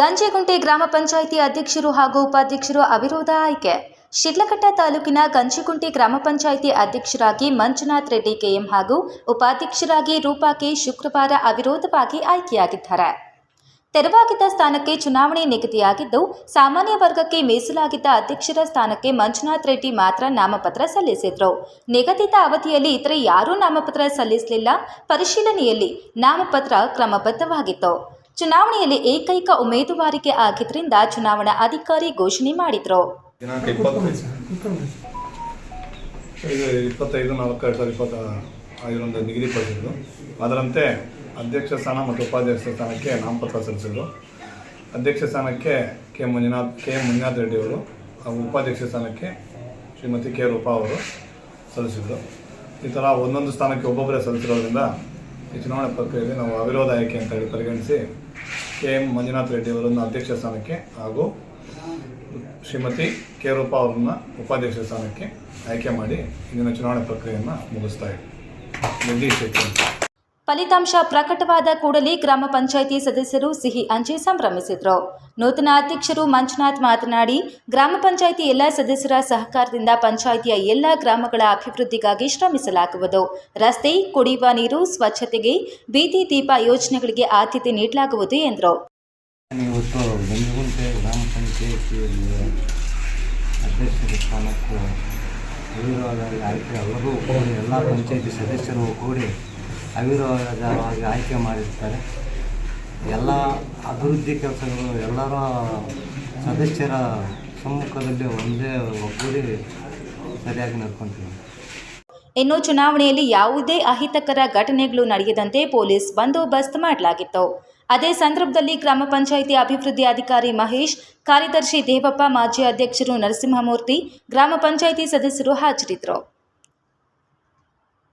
ಗಂಜೆಗುಂಟೆ ಗ್ರಾಮ ಪಂಚಾಯಿತಿ ಅಧ್ಯಕ್ಷರು ಹಾಗೂ ಉಪಾಧ್ಯಕ್ಷರು ಅವಿರೋಧ ಆಯ್ಕೆ. ಶಿಡ್ಲಘಟ್ಟ ತಾಲೂಕಿನ ಗಂಜಿಗುಂಟೆ ಗ್ರಾಮ ಪಂಚಾಯಿತಿ ಅಧ್ಯಕ್ಷರಾಗಿ ಮಂಜುನಾಥ್ ರೆಡ್ಡಿ ಕೆಎಂ ಹಾಗೂ ಉಪಾಧ್ಯಕ್ಷರಾಗಿ ರೂಪಾ ಕೆ. ಶುಕ್ರವಾರ ಅವಿರೋಧವಾಗಿ ಆಯ್ಕೆಯಾಗಿದ್ದಾರೆ. ತೆರವಾಗಿದ್ದ ಸ್ಥಾನಕ್ಕೆ ಚುನಾವಣೆ ನಿಗದಿಯಾಗಿದ್ದು, ಸಾಮಾನ್ಯ ವರ್ಗಕ್ಕೆ ಮೀಸಲಾಗಿದ್ದ ಅಧ್ಯಕ್ಷರ ಸ್ಥಾನಕ್ಕೆ ಮಂಜುನಾಥ್ ರೆಡ್ಡಿ ಮಾತ್ರ ನಾಮಪತ್ರ ಸಲ್ಲಿಸಿದ್ರು. ನಿಗದಿತ ಅವಧಿಯಲ್ಲಿ ಇತರೆ ಯಾರೂ ನಾಮಪತ್ರ ಸಲ್ಲಿಸಲಿಲ್ಲ. ಪರಿಶೀಲನೆಯಲ್ಲಿ ನಾಮಪತ್ರ ಕ್ರಮಬದ್ಧವಾಗಿತ್ತು. ಚುನಾವಣೆಯಲ್ಲಿ ಏಕೈಕ ಉಮೇದುವಾರಿಕೆ ಆಗಿದ್ದರಿಂದ ಚುನಾವಣಾ ಅಧಿಕಾರಿ ಘೋಷಣೆ ಮಾಡಿದ್ರು. ದಿನಾಂಕ ಇಪ್ಪತ್ತೈದು. ನಾಲ್ಕು, ಎರಡು ನಿಗದಿಪಡಿಸಿದ್ರು ಅದರಂತೆ ಅಧ್ಯಕ್ಷ ಸ್ಥಾನ ಮತ್ತು ಉಪಾಧ್ಯಕ್ಷ ಸ್ಥಾನಕ್ಕೆ ನಾಮಪತ್ರ ಸಲ್ಲಿಸಿದ್ರು. ಅಧ್ಯಕ್ಷ ಸ್ಥಾನಕ್ಕೆ ಕೆ ಮಂಜುನಾಥ್ ಕೆ ಮಂಜುನಾಥ್ ರೆಡ್ಡಿ ಅವರು ಹಾಗೂ ಉಪಾಧ್ಯಕ್ಷ ಸ್ಥಾನಕ್ಕೆ ಶ್ರೀಮತಿ ಕೆ ರೂಪಾ ಅವರು ಸಲ್ಲಿಸಿದರು. ಈ ಥರ ಒಂದೊಂದು ಸ್ಥಾನಕ್ಕೆ ಒಬ್ಬೊಬ್ಬರೇ ಸಲ್ಲಿಸಿರೋದ್ರಿಂದ ಈ ಚುನಾವಣಾ ಪ್ರಕ್ರಿಯೆಯಲ್ಲಿ ನಾವು ಅವಿರೋಧ ಆಯ್ಕೆ ಅಂತ ಹೇಳಿ ಪರಿಗಣಿಸಿ ಕೆ ಎಂ ಮಂಜುನಾಥ್ ರೆಡ್ಡಿ ಅವರನ್ನು ಅಧ್ಯಕ್ಷ ಸ್ಥಾನಕ್ಕೆ ಹಾಗೂ ಶ್ರೀಮತಿ ಕೆ ರೂಪಾ ಅವರನ್ನು ಉಪಾಧ್ಯಕ್ಷ ಸ್ಥಾನಕ್ಕೆ ಆಯ್ಕೆ ಮಾಡಿ ಇಂದಿನ ಚುನಾವಣಾ ಪ್ರಕ್ರಿಯೆಯನ್ನು ಮುಗಿಸ್ತಾ ಇದ್ದೀವಿ ಜಗದೀಶ್ ಶೆಟ್ಟಿ. ಫಲಿತಾಂಶ ಪ್ರಕಟವಾದ ಕೂಡಲೇ ಗ್ರಾಮ ಪಂಚಾಯಿತಿ ಸದಸ್ಯರು ಸಿಹಿ ಹಂಚಿ ಸಂಭ್ರಮಿಸಿದರು. ನೂತನ ಅಧ್ಯಕ್ಷರು ಮಂಜುನಾಥ್ ಮಾತನಾಡಿ, ಗ್ರಾಮ ಪಂಚಾಯಿತಿ ಎಲ್ಲ ಸದಸ್ಯರ ಸಹಕಾರದಿಂದ ಪಂಚಾಯಿತಿಯ ಎಲ್ಲ ಗ್ರಾಮಗಳ ಅಭಿವೃದ್ಧಿಗಾಗಿ ಶ್ರಮಿಸಲಾಗುವುದು. ರಸ್ತೆ, ಕುಡಿಯುವ ನೀರು, ಸ್ವಚ್ಛತೆಗೆ ಬೀದಿ ದೀಪ ಯೋಜನೆಗಳಿಗೆ ಆದ್ಯತೆ ನೀಡಲಾಗುವುದು ಎಂದರು. ಎಲ್ಲ ಪಂಚಾಯಿತಿ ಸದಸ್ಯರು ಕೂಡಿ ಅವಿರೋಧವಾಗಿ ಆಯ್ಕೆ ಮಾಡಿರ್ತಾರೆ. ಎಲ್ಲ ಅಭಿವೃದ್ಧಿ ಕೆಲಸಗಳು ಎಲ್ಲರ ಸದಸ್ಯರ ಸಮ್ಮುಖದಲ್ಲಿ ಒಂದೇ ಒಗ್ಗೂಡಿ ಸರಿಯಾಗಿ ನಡ್ಕೊತೀವಿ. ಇನ್ನು ಚುನಾವಣೆಯಲ್ಲಿ ಯಾವುದೇ ಅಹಿತಕರ ಘಟನೆಗಳು ನಡೆಯದಂತೆ ಪೊಲೀಸ್ ಬಂದೋಬಸ್ತ್ ಮಾಡಲಾಗಿತ್ತು. ಅದೇ ಸಂದರ್ಭದಲ್ಲಿ ಗ್ರಾಮ ಪಂಚಾಯಿತಿ ಅಭಿವೃದ್ಧಿ ಅಧಿಕಾರಿ ಮಹೇಶ್, ಕಾರ್ಯದರ್ಶಿ ದೇವಪ್ಪ, ಮಾಜಿ ಅಧ್ಯಕ್ಷರು ನರಸಿಂಹಮೂರ್ತಿ, ಗ್ರಾಮ ಪಂಚಾಯಿತಿ ಸದಸ್ಯರು ಹಾಜರಿದ್ದರು.